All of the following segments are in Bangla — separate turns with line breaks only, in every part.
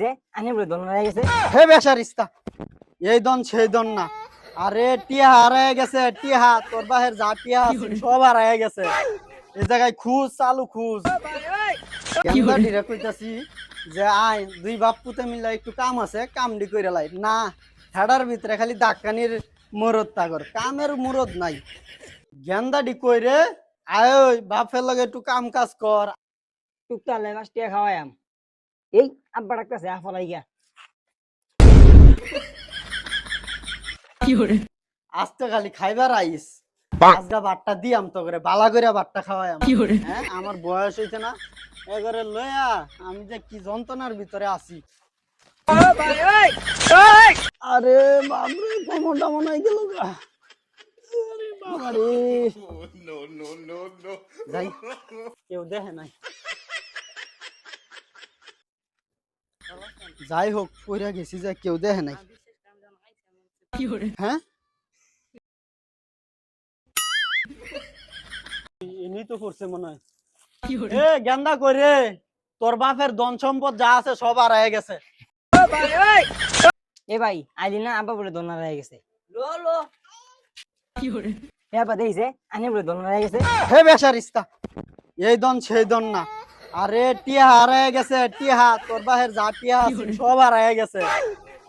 যে আনি বলে দোনো হয়ে গেছে।
হে বেসারিস্তা এই দন সেই দন না। আরে টিয়া হারায় গেছে টিয়া তোর বাহের যা টিয়া সব হারায় গেছে। এই জায়গায় খুঁজ চালু খুঁজ। কেমন কইতাছি যে আই দুই বাপ পুতে মিলে একটু কাম আছে কাম ডি কইরা লাই না হেডার ভিতরে খালি দাক্কানির মুরদ তাগর। কামের মুরদ নাই। গেন্দা ডি কইরে আয় ওই বাপের লগে একটু কাম কাজ কর।
টুকটা মাছ টিয়া খাওয়াইয়াম এই আব্বা ডাকতেছে আফলাই গিয়া
আজকে খালি খাইবার আইস। আজকা বাট্টা দিয়াম তো করে বালা করে বাট্টা খাওয়াইম হ্যাঁ আমার বয়স হইছে না এবারে লইয়া আমি যে কি যন্ত্রণার ভিতরে আছি। আরে বাবরে কোমরটা মনে হয় গেল গা। আরে বাবারে। যাই কেউ দেখে নাই। যাই হোক পইরা গেছি যে কেউ দেখে নাই। হ্যাঁ? এমনি তো করছে মনে হয়। এ গেন্দা করে তোর বাপের ধন সম্পদ যা আছে সব হারায় গেছে।
এ ভাই আইলি না আব্বা বলে দোনো হয়ে গেছে। লো লো। এ আব্বা দেখিছে আনি বলে দোনো হয়ে গেছে।
হে বেসারিস্তা এই দন সেই দন না। আরে টিয়া হারায় গেছে টিয়া তোর বাহের যা টিয়া সব হারায় গেছে।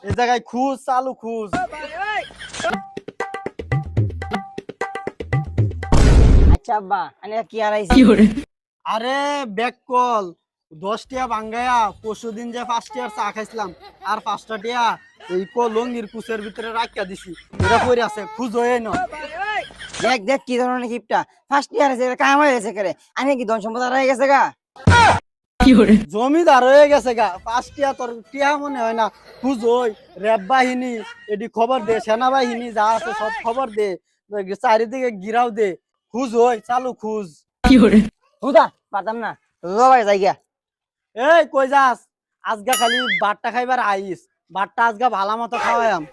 এই জায়গায় খুঁজ চালু খুঁজ।
আচ্ছা আব্বা আনি কি হারাইছি?
আরে ব্যাক কল দশ টিয়া ভাঙ্গায়া পরশু দিন যে পাঁচ টিয়ার চা খাইছিলাম আর পাঁচটা টিয়া এই কলঙ্গির কুচের ভিতরে রাখিয়া দিছি। এটা পরে আছে খুঁজ হয়ে ন।
দেখ দেখ কি ধরনের গিফটটা ফার্স্ট ইয়ার আছে কাম হয়ে গেছে করে আনি কি ধন সম্পদ হয়ে গেছে গা?
জমিদার হয়ে গেছে গা। পাঁচ টিয়া তোর টিয়া মনে হয় না? খুঁজ ওই র্যাব বাহিনী এটি খবর দে সেনাবাহিনী যা আছে সব খবর দে চারিদিকে গিরাও দে। খুঁজ ওই চালু খুঁজ।
হুদা পাতাম না। রবাই যাই গিয়া।
এই কই যাস? আজগা খালি বাট্টা খাইবার আইস। বাট্টা আজগা ভালো মতো খাওয়ায়াম।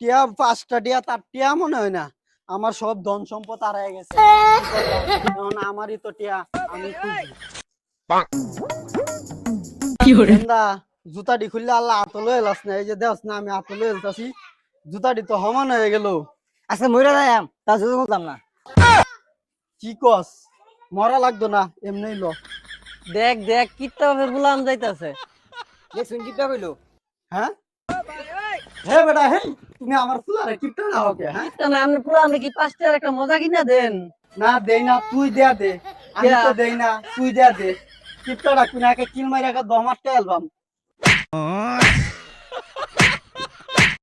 টিয়া পাঁচটা টিয়া তার টিয়া মনে হয় না? আমার সব ধন সম্পদ হারায় গেছে। এখন আমারই তো টিয়া আমি গেন্দা জুতাটি খুললে আল্লাহ আতলে এলাস না এই যে দেখ না আমি আতলে এলতাছি জুতাটি তো সমান হয়ে গেল।
আজকে মইরা যাইম তা যদি বলতাম না।
কি কস? মরা লাগতো না এমনি ল।
দেখ দেখ কিত্তা ভাবে গুলাম যাইতাছে। দেখ শুন কিত্তা কইলো?
হ্যাঁ? হে বেটা হে তুমি আমার ফুলারে কিপটা না হোকে হ্যাঁ?
কিত্তা না আপনি পুরো আপনি কি পাঁচটার একটা মজা কিনা দেন।
না দেই না তুই দেয়া দে। আমি তো দেই না তুই দেয়া দে। চিৎকার রাখবি না একে কিল মারি একে দমারটা অ্যালবাম